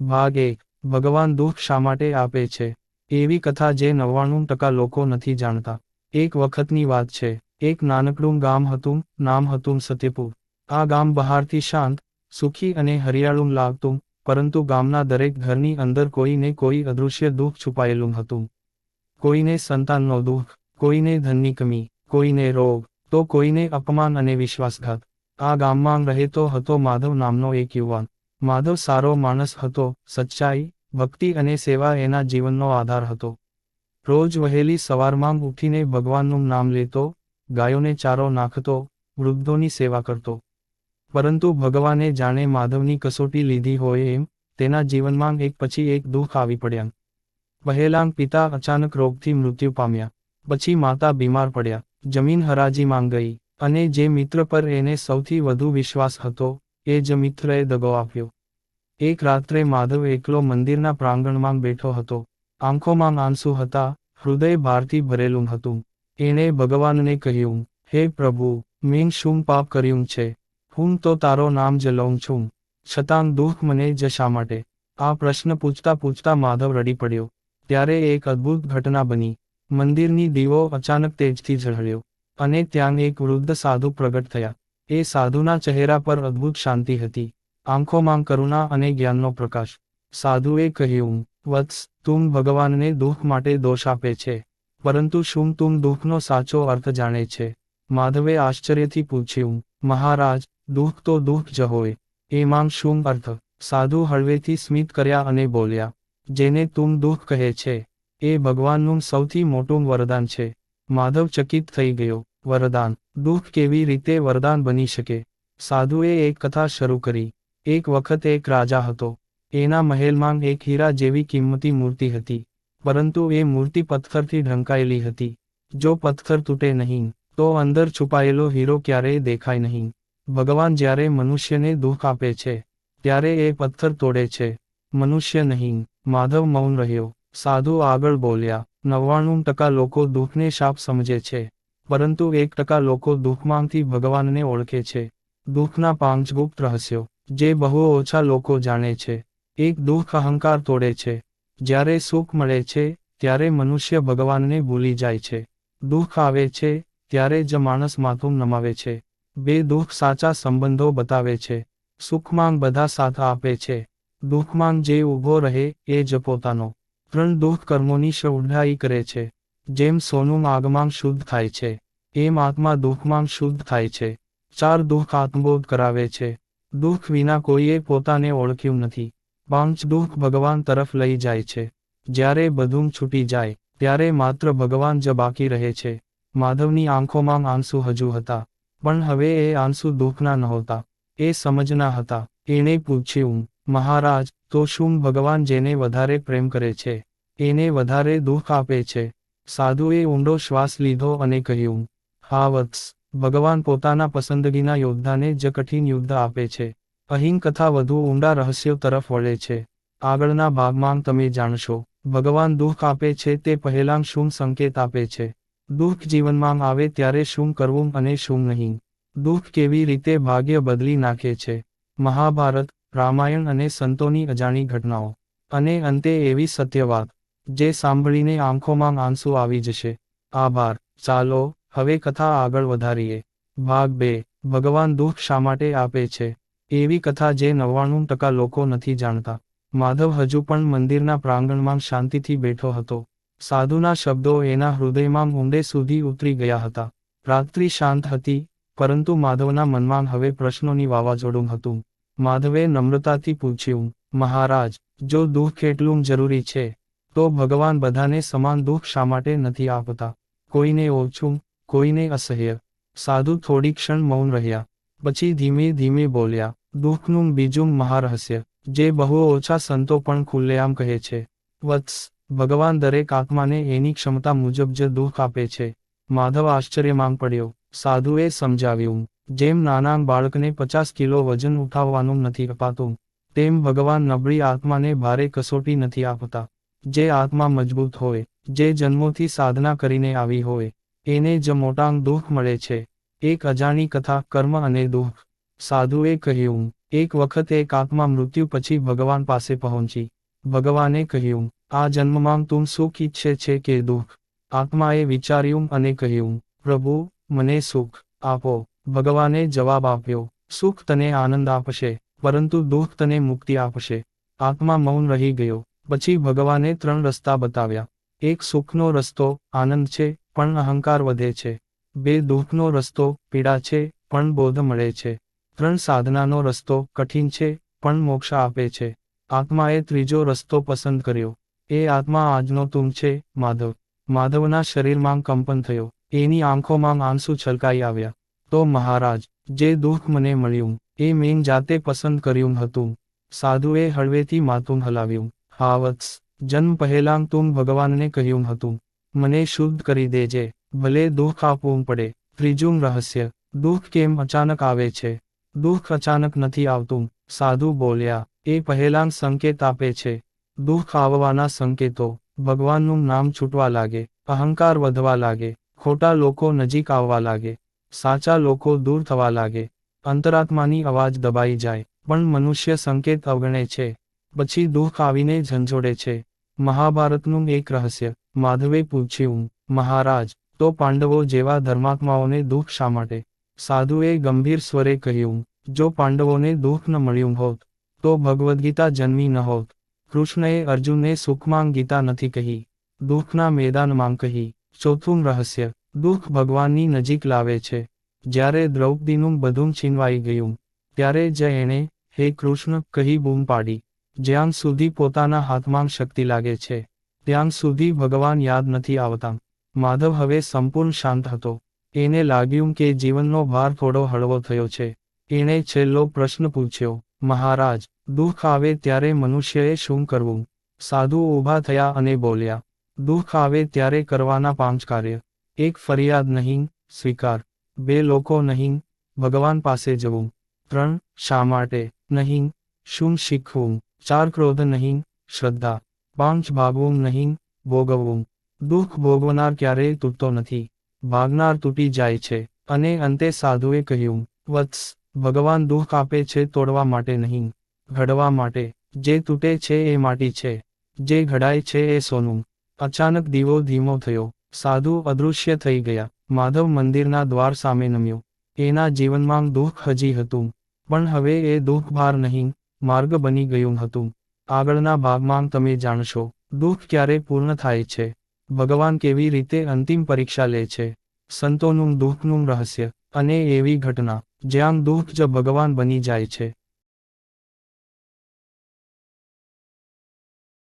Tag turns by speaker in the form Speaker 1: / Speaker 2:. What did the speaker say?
Speaker 1: ભાગ એક ભગવાન દુઃખ શા માટે આપે છે? એવી કથા જે નવ્વાણું ટકા લોકો નથી જાણતા. એક વખતની વાત છે. એક નાનકડું ગામ હતું, નામ હતું સત્યપુર આ ગામ બહારથી શાંત, સુખી અને હરિયાળું લાગતું, પરંતુ ગામના દરેક ઘરની અંદર કોઈને કોઈ અદૃશ્ય દુઃખ છુપાયેલું હતું. કોઈને સંતાનનો દુઃખ, કોઈને ધનની કમી, કોઈને રોગ, તો કોઈને અપમાન અને વિશ્વાસઘાત. આ ગામમાં રહેતો હતો માધવ નામનો એક યુવાન. માધવ સારો માણસ હતો, સચ્ચાઈ, ભક્તિ અને સેવા એના જીવનનો આધાર હતો. રોજ વહેલી સવારમાં ઉઠીને ભગવાનનું નામ લેતો, ગાયોને ચારો નાખતો, વૃદ્ધોની સેવા કરતો. પરંતુ ભગવાને જાણે માધવની કસોટી લીધી હોય એમ, તેના જીવનમાં એક પછી એક દુઃખ આવી પડ્યા. પહેલાં પિતા અચાનક રોગથી મૃત્યુ પામ્યા. પછી માતા બીમાર પડ્યા. જમીન હરાજી માંગ ગઈ. અને જે મિત્ર પર એને સૌથી વધુ વિશ્વાસ હતો એ જ મિત્રએ દગો આપ્યો. એક રાત્રે માધવ એકલો મંદિરના પ્રાંગણમાં બેઠો હતો. આંખોમાં આંસુ હતા, હૃદય ભારથી ભરેલું હતું. એણે ભગવાનને કહ્યું, હે પ્રભુ, મેં શું પાપ કર્યું છે? હું તો તારો નામ જ લઉં છું. છતાં દુઃખ મને જ શા માટે. આ પ્રશ્ન પૂછતા પૂછતા માધવ રડી પડ્યો. ત્યારે એક અદ્ભુત ઘટના બની. મંદિરની દીવો અચાનક તેજથી ઝળહળ્યો અને ત્યાં એક વૃદ્ધ સાધુ પ્રગટ થયા. એ સાધુના ચહેરા પર અદ્ભુત શાંતિ હતી. આંખોમાં કરુણા અને જ્ઞાનનો પ્રકાશ. સાધુએ કહ્યું, વત્સ, તું ભગવાનને દુઃખ માટે દોષ આપે છે. પરંતુ શું તું દુઃખનો સાચો અર્થ જાણે છે? માધવે આશ્ચર્યથી પૂછ્યું, મહારાજ, દુઃખ તો દુઃખ જ હોય. એમાં શું અર્થ? સાધુ હળવેથી સ્મિત કર્યા અને બોલ્યા, જેને તું દુઃખ કહે છે, એ ભગવાનનું સૌથી મોટું વરદાન છે. માધવ ચકિત થઈ ગયો. વરદાન. દુઃખ કેવી રીતે વરદાન બની શકે? સાધુએ એક કથા શરૂ કરી. એક વખત એક રાજા હતો. એના મહેલમાં એક હીરા જેવી કિંમતી મૂર્તિ હતી. પરંતુ એ મૂર્તિ પથ્થરથી ઢંકાયેલી હતી. જો પથ્થર તૂટે નહીં, તો અંદર છુપાયેલો હીરો ક્યારેય દેખાય નહીં. ભગવાન જ્યારે મનુષ્યને દુઃખ આપે છે, ત્યારે એ પથ્થર તોડે છે. મનુષ્ય નહીં, માધવ મૌન રહ્યો. સાધુ આગળ બોલ્યા, નવ્વાણું ટકા લોકો દુઃખને શાપ સમજે છે. પરંતુ એક ટકા લોકો દુઃખમાંથી ભગવાનને ઓળખે છે. દુઃખના પાંચ ગુપ્ત રહસ્યો, જે બહુ ઓછા લોકો જાણે છે. એક દુઃખ અહંકાર તોડે છે. જ્યારે સુખ મળે છે, ત્યારે મનુષ્ય ભગવાનને ભૂલી જાય છે. દુઃખ આવે છે, ત્યારે જ માણસ માથું નમાવે છે. બે દુઃખ સાચા સંબંધો બતાવે છે. સુખમાં બધા સાથ આપે છે. દુઃખમાં જે ઊભો રહે, એ જ પોતાનો. ત્રણ દુઃખ કર્મોની શૌઢાઈ કરે છે. જેમ સોનું આગમાં શુદ્ધ થાય છે, એમ આત્મા દુઃખમાં શુદ્ધ થાય છે. ચાર દુઃખ આત્મબોધ કરાવે છે. દુઃખ વિના કોઈએ પોતાને ઓળખ્યું નથી. પાંચ દુઃખ ભગવાન તરફ લઈ જાય છે. જ્યારે બધું છૂટી જાય, ત્યારે માત્ર ભગવાન જ બાકી રહે છે. માધવની આંખોમાં આંસુ હજુ હતા. પણ હવે એ આંસુ દુઃખના નહોતા. એ સમજના હતા. એણે પૂછ્યું, મહારાજ, તો શું ભગવાન જેને વધારે પ્રેમ કરે છે, એને વધારે દુઃખ આપે છે? સાધુએ ઊંડો શ્વાસ લીધો અને કહ્યું, હા, વત્સ, ભગવાન પોતાના પસંદગીના યોદ્ધાને જ કઠિન યુદ્ધ આપે છે. અહીં કથા વધુ ઊંડા રહસ્યો તરફ વળે છે. આગળના ભાગમાં તમે જાણશો, ભગવાન દુઃખ આપે છે તે પહેલાં શું સંકેત આપે છે. દુઃખ જીવનમાં આવે ત્યારે શું કરવું અને શું નહીં. દુઃખ કેવી રીતે ભાગ્ય બદલી નાખે છે. મહાભારત, રામાયણ અને સંતોની અજાણી ઘટનાઓ. અને અંતે એવી સત્ય વાત જે સાંભળીને આંખોમાં આંસુ આવી જશે. આભાર. ચાલો, હવે કથા આગળ વધારીએ. ભાગ બે. ભગવાન દુઃખ શા માટે આપે છે? એવી કથા જે નવ્વાણું ટકા લોકો નથી જાણતા. માધવ હજુ પણ મંદિરના પ્રાંગણમાં શાંતિથી બેઠો હતો. સાધુના શબ્દો એના હૃદયમાં ઊંડે સુધી ઉતરી ગયા હતા. રાત્રિ શાંત હતી, પરંતુ માધવના મનમાં હવે પ્રશ્નોની વાવાઝોડું હતું. માધવે નમ્રતાથી પૂછ્યું, મહારાજ, જો દુઃખ એટલું જરૂરી છે તો ભગવાન બધાને સમાન દુઃખ શા માટે નથી આપતા? કોઈને ઓછું, કોઈને અસહ્ય. સાધુ થોડી ક્ષણ મૌન રહ્યા. પછી ધીમે ધીમે બોલ્યા, દુઃખનું બીજું મહારહસ્ય. જે બહુ ઓછા સંતો પણ ખુલ્લેઆમ કહે છે. વત્સ, ભગવાન દરેક આત્માને એની ક્ષમતા મુજબ જ દુઃખ આપે છે. માધવ આશ્ચર્યમાં પડ્યો. સાધુએ સમજાવ્યું, જેમ નાના બાળકને પચાસ કિલો વજન ઉઠાવવાનું નથી અપાતું, તેમ ભગવાન નબળી આત્માને ભારે કસોટી નથી આપતા. જે આત્મા મજબૂત હોય, જે જન્મોથી સાધના કરીને આવી હોય, એને જ મોટાંગ દુઃખ મળે છે. એક અજાણી કથા, કર્મ અને દુઃખ. સાધુએ કહ્યું, એક વખત એક આત્મા મૃત્યુ પછી ભગવાન પાસે પહોંચી. ભગવાને કહ્યું, આ જન્મમાં તું સુખ ઈચ્છે છે કે દુઃખ? આત્માએ વિચાર્યું અને કહ્યું, પ્રભુ, મને સુખ આપો. ભગવાને જવાબ આપ્યો, સુખ તને આનંદ આપશે, પરંતુ દુઃખ તને મુક્તિ આપશે. આત્મા મૌન રહી ગયો. પછી ભગવાને ત્રણ રસ્તા બતાવ્યા. એક સુખનો રસ્તો, આનંદ છે, પણ અહંકાર વધે છે. બે દુઃખનો રસ્તો, પીડા છે, પણ બોધ મળે છે. ત્રણ સાધનાનો રસ્તો, કઠિન છે, પણ મોક્ષ આપે છે. આત્માએ ત્રીજો રસ્તો પસંદ કર્યો. એ આત્મા આજનો તું છે, માધવ. માધવના શરીરમાં કંપન થયો. એની આંખોમાં આંસુ છલકાઈ આવ્યા. તો મહારાજ, જે દુઃખ મને મળ્યું, એ મેં જાતે પસંદ કર્યું હતું. સાધુએ હળવેથી માથું હલાવ્યું. હા વત્સ જન્મ પહેલાં તું ભગવાનને કહ્યું હતું, મને શુદ્ધ કરી દેજે, ભલે દુઃખ આપવું પડે, ત્રીજું રહસ્ય, દુઃખ કેમ અચાનક આવે છે? દુઃખ અચાનક નથી આવતું, સાધુ બોલ્યા, એ પહેલાં સંકેત આપે છે. દુઃખ આવવાના સંકેતો, ભગવાનનું નામ છૂટવા લાગે, અહંકાર વધવા લાગે, ખોટા લોકો નજીક આવવા લાગે, સાચા લોકો દૂર થવા લાગે, અંતરાત્માની અવાજ દબાઈ જાય, પણ મનુષ્ય સંકેત અવગણે છે. પછી દુઃખ આવીને ઝંઝોડે છે. મહાભારતનું એક રહસ્ય. માધવે પૂછ્યું, મહારાજ, તો પાંડવો જેવા ધર્માત્માઓને દુઃખ શા માટે સાધુએ ગંભીર સ્વરે કહ્યું, જો પાંડવોને દુઃખ ન મળ્યું હોત, તો ભગવદ્ગીતા જન્મી ન હોત કૃષ્ણએ અર્જુનને સુખમાં ગીતા નથી કહી, દુઃખના મેદાનમાં કહી, ચોથું રહસ્ય. દુઃખ ભગવાનની નજીક લાવે છે. જ્યારે દ્રૌપદીનું બધું છીનવાઈ ગયું, ત્યારે જ એણે હે કૃષ્ણ કહી બૂમ પાડી. જ્યાં સુધી પોતાના હાથમાં શક્તિ લાગે છે, ત્યાં સુધી ભગવાન યાદ નથી આવતા. માધવ હવે સંપૂર્ણ શાંત હતો. એને લાગ્યું કે જીવનનો ભાર થોડો હળવો થયો છે. એણે છેલ્લો પ્રશ્ન પૂછ્યો, મહારાજ, દુઃખ આવે ત્યારે મનુષ્યએ શું કરવું? સાધુ ઊભા થયા અને બોલ્યા, દુઃખ આવે ત્યારે કરવાના પાંચ કાર્ય. એક, ફરિયાદ નહીં, સ્વીકાર. બે, લોકો નહીં, ભગવાન પાસે જવું. ત્રણ, શા માટે નહીં, શું શીખવું? ચાર ક્રોધ નહીં, શ્રદ્ધા, પાંચ ભાગવું નહીં, ભોગવવું. દુઃખ ભોગવનાર ક્યારેય તૂટતો નથી. ભાગનાર તૂટી જાય છે. અને અંતે સાધુએ કહ્યું, વત્સ, ભગવાન દુઃખ આપે છે તોડવા માટે નહીં. ઘડવા માટે. જે તૂટે છે એ માટી છે. જે ઘડાય છે એ સોનું. અચાનક દીવો ધીમો થયો. સાધુ અદૃશ્ય થઈ ગયા. માધવ મંદિરના દ્વાર સામે નમ્યો. એના જીવનમાં દુઃખ હજી હતું. પણ હવે એ દુઃખ ભાર નહીં. માર્ગ બની ગયું હતું. આગળના ભાગમાં તમે જાણશો, દુઃખ ક્યારે પૂર્ણ થાય છે. ભગવાન કેવી રીતે અંતિમ પરીક્ષા લે છે. સંતોનું દુઃખનું રહસ્ય અને એવી ઘટના, જ્યાં દુઃખ જ ભગવાન બની જાય છે.